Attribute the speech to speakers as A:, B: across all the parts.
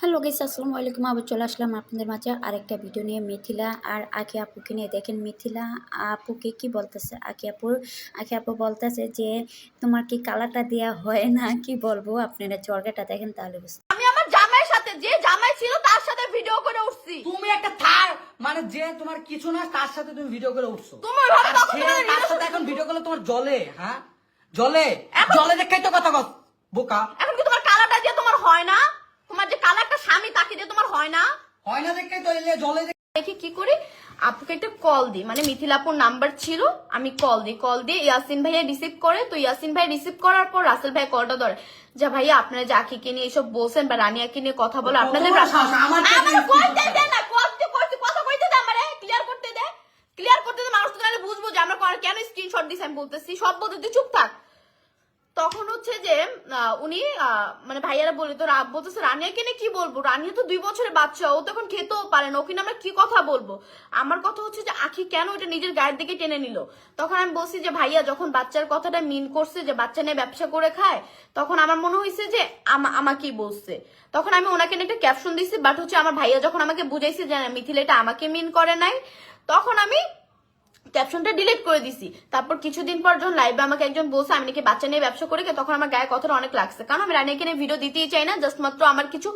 A: Hello guess আসসালামু আলাইকুম। আবার চলে আসলাম আপনাদের মাঝে আরেকটা ভিডিও নিয়ে মিথিলা আর আখি আপুকে নিয়ে। দেখেন মিথিলা আপুকে কি বলতেছে? আখি আপুর আখি আপু বলতেছে যে তোমার কি কালারটা দেওয়া হয় না? কি বলব? আপনারা চর্গাটা দেখেন তাহলে বুঝতে
B: আমি আমার জামাইয়ের সাথে যে জামাই ছিল তার সাথে ভিডিও করে উঠছি।
C: তুমি একটা থার মানে যে তোমার কিছু না তার সাথে তুমি ভিডিও করে উঠছো।
B: তুমি ওইভাবে
C: আর
B: তখন তোমার
C: তার সাথে এখন ভিডিও করলে তোমার জলে হ্যাঁ? জলে? জলে দেখাই তো কথা কস বোকা।
B: এখন কি তোমার কালারটা দিয়ে তোমার হয় না? তোমার তাকে দিয়ে তোমার হয় না?
C: হয় না দেখাই তো এলে জলে দেখি
B: কি করি? আপুকে একটা কল দিই। মানে মিথিলাপুর নাম্বার ছিল আমি কল দিই। কল দিয়ে ইয়াসিন ভাইয়া রিসিভ করে। তো ইয়াসিন ভাই রিসিভ করার পর রাসেল ভাই কলটা ধরে যা ভাইয়া আপনারা যে আখিকে নিয়ে এসব বলছেন বা রানিয়াকে নিয়ে কথা বলে আপনাদের ক্লিয়ার করতে মানুষ তো তাহলে বুঝব যে আমরা কেন স্ক্রিনশট দিছি আমি বলতেছি। সব বলতে তুই চুপ থাক। তখন হচ্ছে যে উনি মানে ভাইয়ারা বলে তো বলতেছে রানিয়াকে নিয়ে কি বলব? রানিয়া তো দুই বছরের বাচ্চা ও তখন খেতেও পারে না। ওকে আমরা কি কথা বলব? আমার কথা হচ্ছে যে আখি কেন এটা নিজের গায়ের দিকে টেনে নিল? তখন আমি বলছি যে ভাইয়া যখন বাচ্চার কথাটা মিন করছে যে বাচ্চা নিয়ে ব্যবসা করে খায় তখন আমার মনে হয়েছে যে আমা- আমাকেই বলছে। তখন আমি ওনাকে একটা ক্যাপশন দিছি বাট হচ্ছে আমার ভাইয়া যখন আমাকে বুঝাইছে যে না, মিথিল এটা আমাকে মিন করে নাই তখন আমি ক্যাপশনটা ডিলিট করে দিছি। তারপর কিছুদিন পর যখন লাইভে আমাকে একজন বলছে আমি নাকি বাচ্চা নিয়ে ব্যবসা করি তখন আমার গায়ে কথাটা অনেক লাগছে। কারণ আমি রানিয়াকে নিয়ে ভিডিও দিতেই চাই না জাস্ট মাত্র আমার কিছু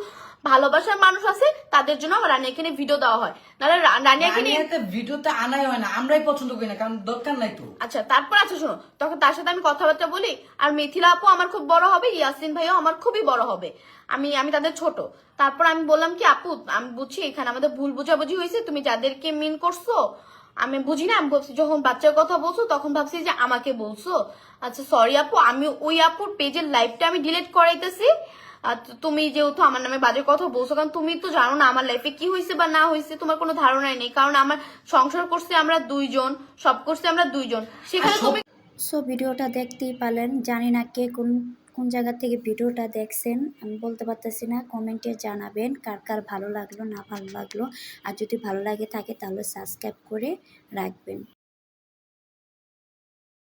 B: ভালোবাসার মানুষ আছে তাদের জন্য আমার রানিয়াকে নিয়ে ভিডিও দেওয়া হয়। নাহলে রা- রানিয়াকে নিয়ে
C: ভিডিওতে আনাই হয় না আমরাই পছন্দ করি না কারণ দরকার নাই তো।
B: আচ্ছা তারপর আচ্ছা শোনো তখন তার সাথে আমি কথাবার্তা বলি আর মিথিলা আপু আমার খুব বড় হবে ইয়াসিন ভাইও আমার খুবই বড় হবে। আমি আমি তাদের ছোট। তারপর আমি বললাম কি আপু আমি বুঝছি এখানে আমাদের ভুল বুঝাবুঝি হয়েছে তুমি যাদেরকে মিন করছ আমি বুঝি না আমি ভাবছি যখন বাচ্চার কথা বলছো তখন ভাবছি যে আমাকে বলছো। আচ্ছা সরি আপু আমি ওই আপুর পেজের লাইভটা আমি ডিলিট করাইতেছি। আর তুমি যেহেতু আমার নামে বাজে কথা বলছো কারণ তুমি তো জানো না আমার লাইফে কি হয়েছে বা না হয়েছে তোমার কোনো ধারণাই নেই। কারণ আমার সংসার করছে আমরা দুইজন সব করছে আমরা দুইজন। সেখানে তুমি
A: সো ভিডিওটা দেখতেই পারলেন জানি না কে কোন কোন জায়গা থেকে ভিডিওটা দেখছেন, আমি বলতে পারতেছি না, কমেন্টে জানাবেন কার কার ভালো লাগল, না ভালো লাগল। আর যদি ভালো লাগে থাকে তাহলে সাবস্ক্রাইব করে রাখবেন।